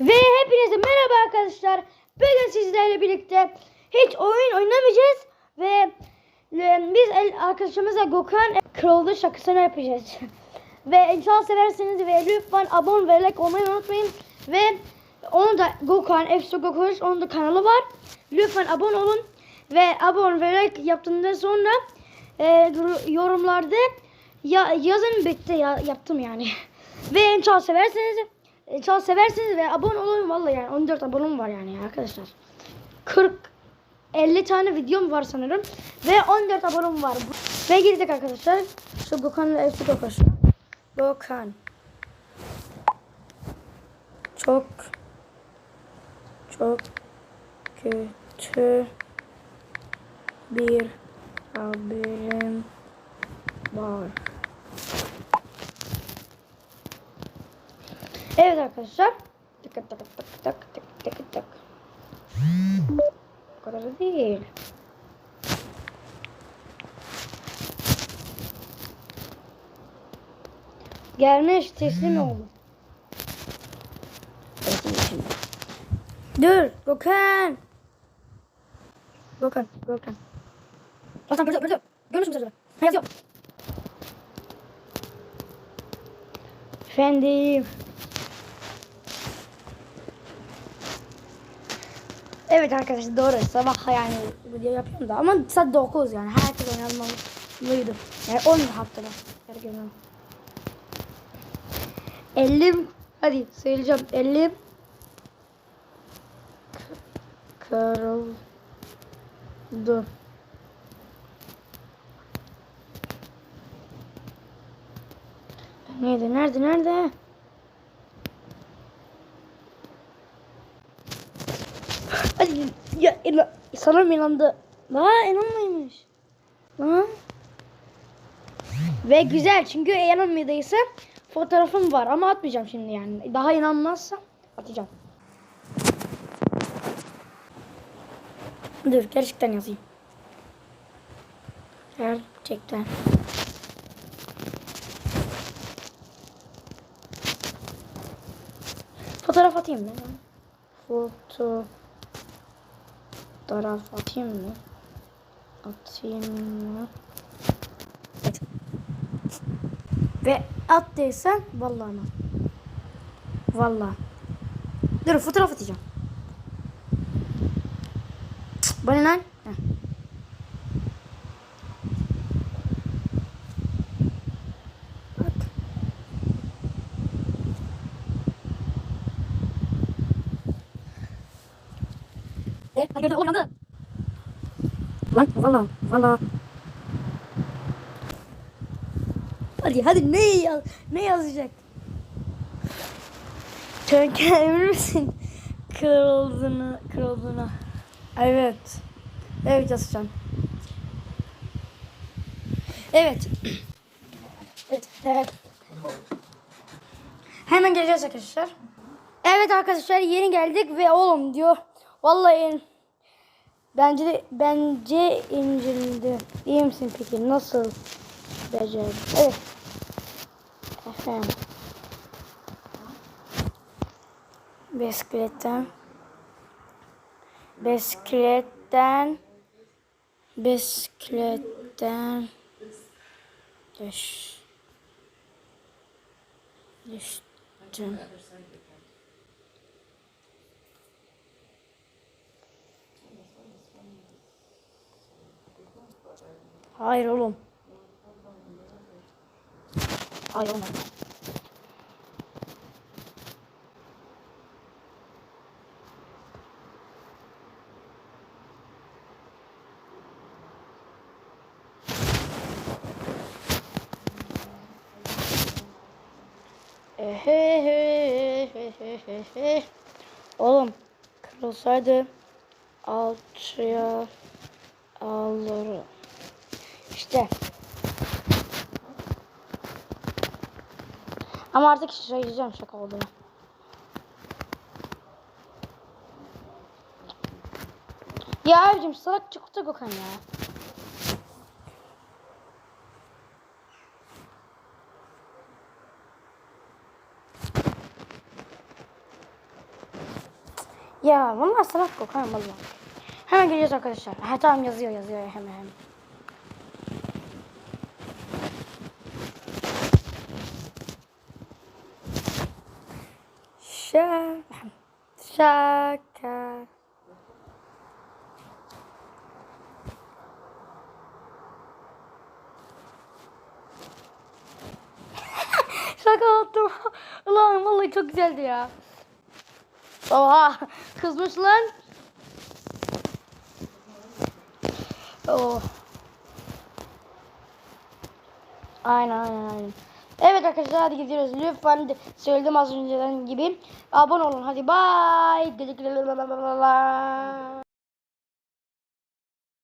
Ve hepinize merhaba arkadaşlar. Bugün sizlerle birlikte hiç oyun oynamayacağız ve e, biz arkadaşımızla Gökhan Kral'da şakasını yapacağız. ve inşallah seversiniz ve lütfen abone ve like olmayı unutmayın. Ve onun da Gökhan, Efso Gökhan onun da kanalı var. Lütfen abone olun ve abone ve like yaptığından sonra e, yorumlarda ya, yazın bitti ya, yaptım yani. ve inşallah seversiniz. İnşallah seversiniz ve abone olun vallahi yani 14 abonem var yani arkadaşlar. 40 50 tane videom var sanırım ve 14 abonem var. Ve girdik arkadaşlar. Şu Gökhan'la Efsu Gökhan. Gökhan. Çok çok kötü bir haberim var. Evet arkadaşlar. Tık tık tık tık tık tık tık. Bu kadar da değil. Gelmiş teslim oldu. Dur Gökhan. Gökhan, Gökhan. Gökhan burada, burada. Görmüş müsünüz? Ha yazıyor. Efendim. Evet arkadaşlar doğru sabah yani video yapıyorum da ama saat 9 yani herkes oynanmalıydı. Yani 10 haftada her gün. Elim hadi söyleyeceğim elim kırıldı. Nerede nerede nerede? Hadi ya inan, sanırım inandı. Aa inanmaymış. Lan. Ve güzel çünkü inanmadıysa fotoğrafım var ama atmayacağım şimdi yani. Daha inanmazsa atacağım. Dur gerçekten yazayım. Gerçekten. Fotoğraf atayım mı? Foto fotoğraf atayım mı? Atayım mı? Evet. Ve attıysan vallahi ama. Vallahi. Dur fotoğraf atacağım. Cık, Bana lan. Heh. At. E, hadi gördüm olmadı. Lan valla valla. Hadi hadi ne yaz ne yazacak? Çünkü emin misin? Kırıldığını kırıldığını. Evet. Evet yazacağım. Evet. Evet. evet. Hemen geleceğiz arkadaşlar. Evet arkadaşlar yeni geldik ve oğlum diyor. Vallahi bence de, bence inceldi. İyi misin peki? Nasıl becerdin? Evet. Efendim. Bisikletten bisikletten bisikletten düş düştüm. Hayır oğlum. Hayır. Ehehehehehe. Oğlum kırılsaydı alçıya alırım. İşte. Ama artık söyleyeceğim şaka olduğunu. Ya abicim salak çıktı Gökhan ya. Ya vallahi salak Gökhan vallahi. Hemen geliyoruz arkadaşlar. Ha tamam yazıyor yazıyor hemen hemen. Şaka. Şaka. Şaka attım. Ulan vallahi çok güzeldi ya. Oha kızmış lan. Oh. Aynen aynen aynen. Evet arkadaşlar hadi gidiyoruz. Lütfen söyledim az önceden gibi. Abone olun hadi bye.